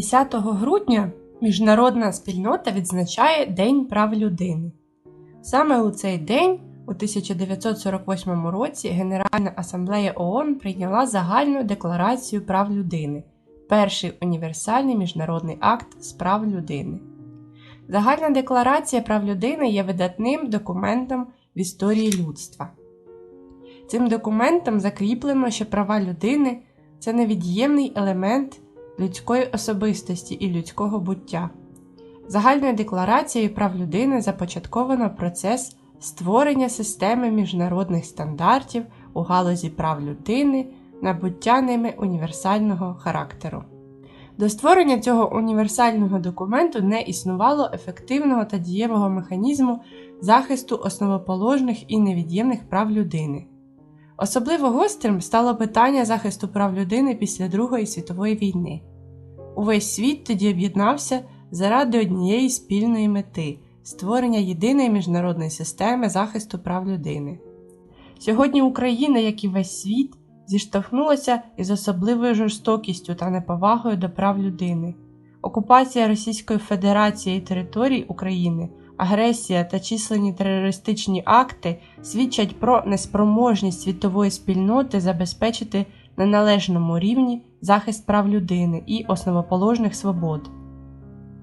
10 грудня міжнародна спільнота відзначає День прав людини. Саме у цей день, у 1948 році, Генеральна асамблея ООН прийняла загальну декларацію прав людини, перший універсальний міжнародний акт з прав людини. Загальна декларація прав людини є видатним документом в історії людства. Цим документом закріплено, що права людини це невід'ємний елемент людської особистості і людського буття. Загальною декларацією прав людини започатковано процес створення системи міжнародних стандартів у галузі прав людини, набуття ними універсального характеру. До створення цього універсального документу не існувало ефективного та дієвого механізму захисту основоположних і невід'ємних прав людини. Особливо гострим стало питання захисту прав людини після Другої світової війни. Увесь світ тоді об'єднався заради однієї спільної мети створення єдиної міжнародної системи захисту прав людини. Сьогодні Україна, як і весь світ, зіштовхнулася із особливою жорстокістю та неповагою до прав людини. Окупація Російської Федерації територій України, агресія та численні терористичні акти свідчать про неспроможність світової спільноти забезпечити на належному рівні захист прав людини і основоположних свобод.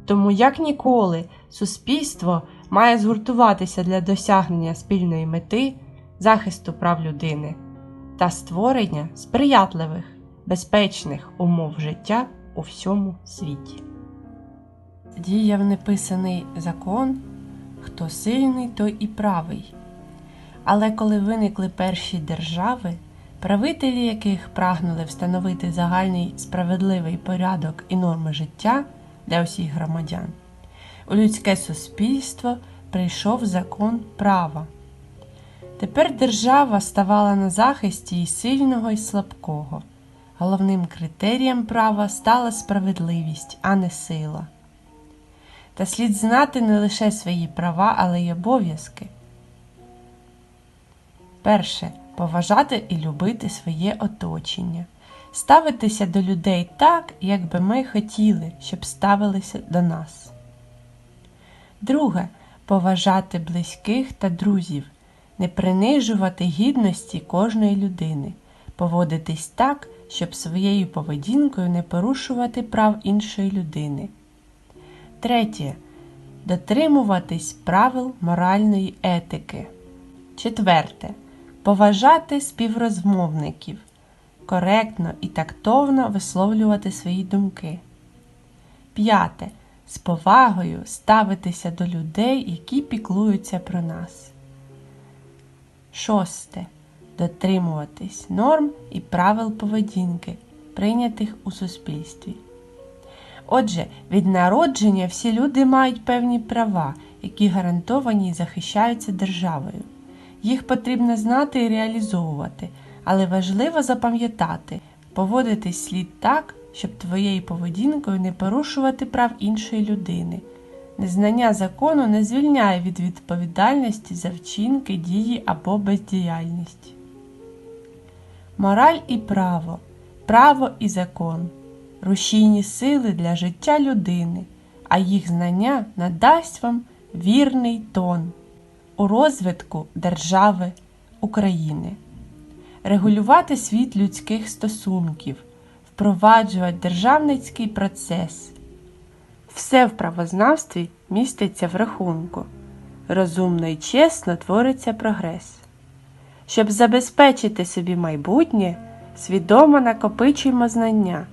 Тому, як ніколи, суспільство має згуртуватися для досягнення спільної мети захисту прав людини та створення сприятливих, безпечних умов життя у всьому світі. Діяв неписаний закон, хто сильний, той і правий. Але коли виникли перші держави, правителі яких прагнули встановити загальний справедливий порядок і норми життя для усіх громадян, у людське суспільство прийшов закон права. Тепер держава ставала на захисті і сильного і слабкого. Головним критерієм права стала справедливість, а не сила. Та слід знати не лише свої права, але й обов'язки. Перше поважати і любити своє оточення, ставитися до людей так, як би ми хотіли, щоб ставилися до нас. Друге поважати близьких та друзів, не принижувати гідності кожної людини, поводитись так, щоб своєю поведінкою не порушувати прав іншої людини. Третє. Дотримуватись правил моральної етики. Четверте. Поважати співрозмовників. Коректно і тактовно висловлювати свої думки. П'яте. З повагою ставитися до людей, які піклуються про нас. Шосте. Дотримуватись норм і правил поведінки, прийнятих у суспільстві. Отже, від народження всі люди мають певні права, які гарантовані і захищаються державою. Їх потрібно знати і реалізовувати, але важливо запам'ятати, поводитись слід так, щоб твоєю поведінкою не порушувати прав іншої людини. Незнання закону не звільняє від відповідальності за вчинки, дії або бездіяльність. Мораль і право, право і закон рушійні сили для життя людини, а їх знання надасть вам вірний тон у розвитку держави України, регулювати світ людських стосунків, впроваджувати державницький процес. Все в правознавстві міститься в рахунку. Розумно і чесно твориться прогрес. Щоб забезпечити собі майбутнє, свідомо накопичуємо знання.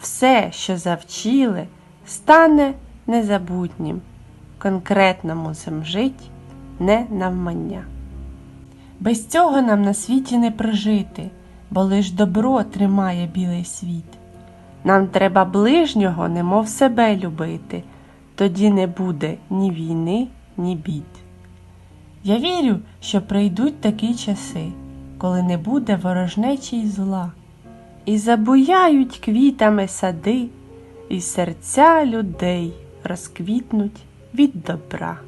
Все, що завчили, стане незабутнім, конкретно мусим жить не навмання. Без цього нам на світі не прожити, бо лиш добро тримає білий світ. Нам треба ближнього, немов себе любити, тоді не буде ні війни, ні бід. Я вірю, що прийдуть такі часи, коли не буде ворожнечі й зла, і забуяють квітами сади, і серця людей розквітнуть від добра.